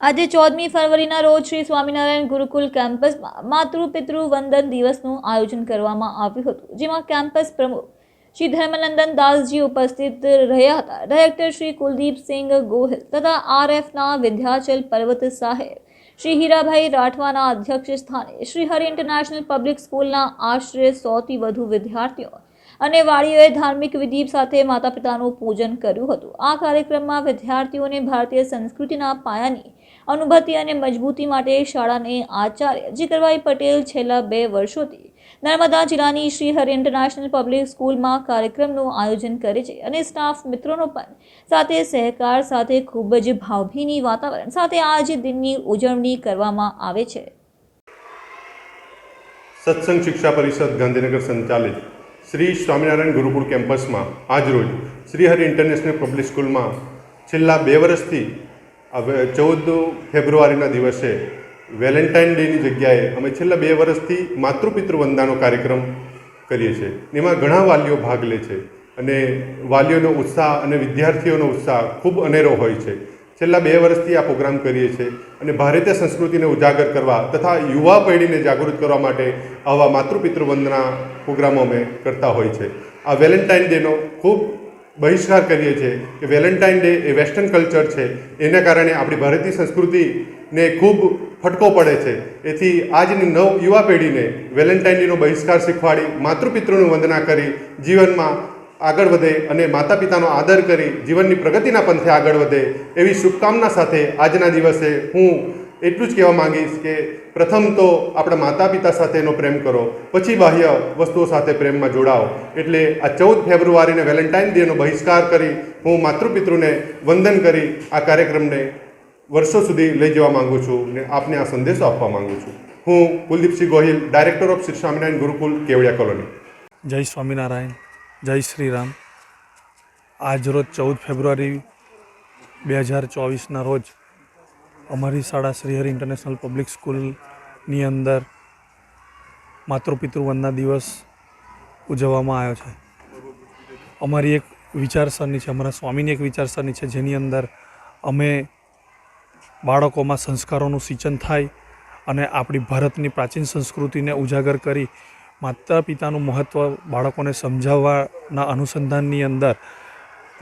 આજે ચૌદમી ફરવરીના રોજ શ્રી સ્વામિનારાયણ ગુરુકુલ કેમ્પસમાં માતૃ પિતૃ વંદન દિવસનું આયોજન કરવામાં આવ્યું હતું, જેમાં કેમ્પસ પ્રમુખ શ્રી ધર્મનંદન દાસજી ઉપસ્થિત રહ્યા હતા. ડાયરેક્ટર શ્રી કુલદીપસિંહ ગોહિલ તથા આરએફના વિંધ્યાચલ પર્વત સાહેબ શ્રી હીરાભાઈ રાઠવાના અધ્યક્ષ સ્થાને શ્રી હરિ ઇન્ટરનેશનલ પબ્લિક સ્કૂલના આશરે સોથી વધુ વિદ્યાર્થીઓ અને વાળીઓએ ધાર્મિક વિધિ સાથે માતા પિતાનું પૂજન કર્યું હતું. આ કાર્યક્રમમાં વિદ્યાર્થીઓને ભારતીય સંસ્કૃતિના પાયાની અનુભૂતિ અને મજબૂતી માટે શાળાને આચાર્ય જીકરભાઈ પટેલ છેલ્લા બે વર્ષોથી નર્મદા જિલ્લાની શ્રી હરિ ઇન્ટરનેશનલ પબ્લિક સ્કૂલમાં કાર્યક્રમનું આયોજન કરે છે અને સ્ટાફ મિત્રોનો પણ સાથે સહકાર, સાથે ખૂબ જ ભાવભીની વાતાવરણ, સાથે આજ દિનની ઉજવણી કરવામાં આવે છે. સત્સંગ શિક્ષા પરિષદ ગાંધીનગર સંચાલિત શ્રી સ્વામિનારાયણ ગુરુકુળ કેમ્પસમાં આજરોજ શ્રી હરિ ઇન્ટરનેશનલ પબ્લિક સ્કૂલમાં છેલ્લા બે વર્ષથી ચૌદ ફેબ્રુઆરીના દિવસે વેલેન્ટાઇન ડેની જગ્યાએ અમે છેલ્લા બે વર્ષથી માતૃપિતૃ વંદાનો કાર્યક્રમ કરીએ છીએ. એમાં ઘણા વાલીઓ ભાગ લે છે અને વાલીઓનો ઉત્સાહ અને વિદ્યાર્થીઓનો ઉત્સાહ ખૂબ અનેરો હોય છે. છેલ્લા બે વર્ષથી આ પ્રોગ્રામ કરીએ છીએ અને ભારતીય સંસ્કૃતિને ઉજાગર કરવા તથા યુવા પેઢીને જાગૃત કરવા માટે આવા માતૃપિતૃ વંદના પ્રોગ્રામો અમે કરતા હોય છે. આ વેલેન્ટાઇન ડેનો ખૂબ બહિષ્કાર કરીએ છીએ કે વેલેન્ટાઇન ડે એ વેસ્ટર્ન કલ્ચર છે. એના કારણે આપણી ભારતીય સંસ્કૃતિને ખૂબ ફટકો પડે છે. એથી આજની નવ યુવા પેઢીને વેલેન્ટાઇન ડેનો બહિષ્કાર શીખવાડી, માતૃપિતૃનું વંદના કરી, જીવનમાં આગળ વધે અને માતા પિતાનો આદર કરી, જીવનની પ્રગતિના પંથે આગળ વધે એવી શુભકામના સાથે આજના દિવસે હું એટલું જ કહેવા માંગીશ કે પ્રથમ તો આપણા માતા પિતા સાથેનો પ્રેમ કરો, પછી બાહ્ય વસ્તુઓ સાથે પ્રેમમાં જોડાઓ. એટલે આ ચૌદ ફેબ્રુઆરીને વેલેન્ટાઇન ડેનો બહિષ્કાર કરી હું માતૃપિતૃને વંદન કરી આ કાર્યક્રમને વર્ષો સુધી લઈ જવા માંગુ છું ને આપને આ સંદેશો આપવા માંગુ છું. હું Kuldeepsinh Gohil, director of Shri Swaminarayan Gurukul, Kevadia colony. Jay Swaminarayan, Jay Shri Ram આજરોજ ચૌદ ફેબ્રુઆરી બે હજાર ચોવીસના રોજ અમારી શાળા શ્રીહરિ ઇન્ટરનેશનલ પબ્લિક સ્કૂલની અંદર માતૃપિતૃ વંદના દિવસ ઉજવવામાં આવ્યો છે. અમારી એક વિચારસરણી છે, અમારા સ્વામીની એક વિચારસરણી છે, જેની અંદર અમે બાળકોમાં સંસ્કારોનું સિંચન થાય અને આપણી ભારતની પ્રાચીન સંસ્કૃતિને ઉજાગર કરી માતા પિતાનું મહત્ત્વ બાળકોને સમજાવવાના અનુસંધાનની અંદર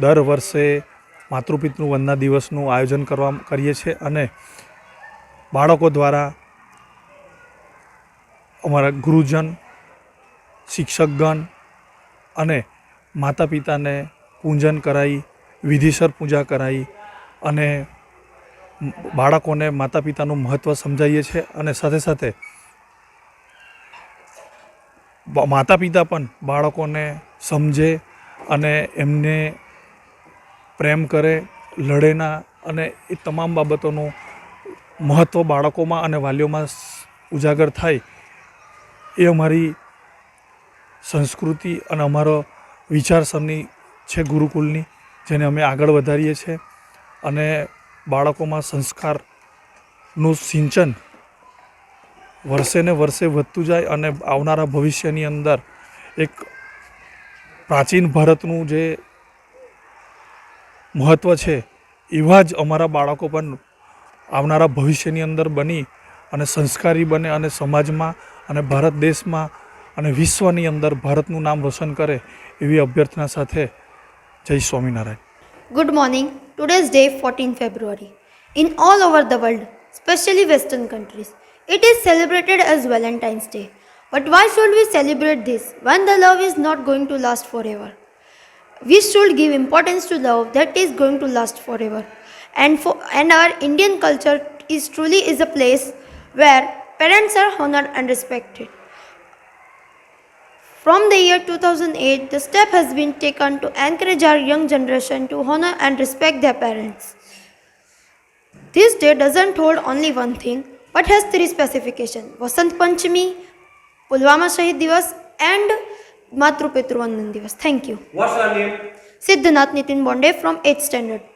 દર વર્ષે માતૃપિતૃ વંદના દિવસનું આયોજન કરવા કરીએ છીએ અને બાળકો દ્વારા અમારા ગુરુજન, શિક્ષકગણ અને માતા પિતાને પૂજન કરાવી વિધિસર પૂજા કરાવી અને બાળકોને માતા પિતાનું મહત્ત્વ સમજાવીએ છીએ અને સાથે સાથે માતા પિતા પણ બાળકોને સમજે અને એમને પ્રેમ કરે, લડેના અને એ તમામ બાબતોનું મહત્ત્વ બાળકોમાં અને વાલીઓમાં ઉજાગર થાય, એ અમારી સંસ્કૃતિ અને અમારો વિચારસરણી છે ગુરુકુલની જેને અમે આગળ વધારીએ છીએ અને બાળકોમાં સંસ્કારનું સિંચન વર્ષે ને વર્ષે વધતું જાય અને આવનારા ભવિષ્યની અંદર એક પ્રાચીન ભારતનું જે મહત્ત્વ છે એવા જ અમારા બાળકો પણ આવનારા ભવિષ્યની અંદર બની અને સંસ્કારી બને અને સમાજમાં અને ભારત દેશમાં અને વિશ્વની અંદર ભારતનું નામ રોશન કરે એવી અભ્યર્થના સાથે જય Swaminarayan Good morning. Today's day 14 February. In all over the world, especially western countries, it is celebrated as Valentine's Day. But why should we celebrate this when the love is not going to last forever? We should give importance to love that is going to last forever. And for and our Indian culture is truly is a place where parents are honored and respected. From the year 2008, the step has been taken to encourage our young generation to honor and respect their parents. This day doesn't hold only one thing, but has three specifications Vasant Panchami, Pulwama Shahid Divas, and માતૃપિતૃવંદન દિવસ thank you what's your name Siddhanath Nitin Bonde from eighth standard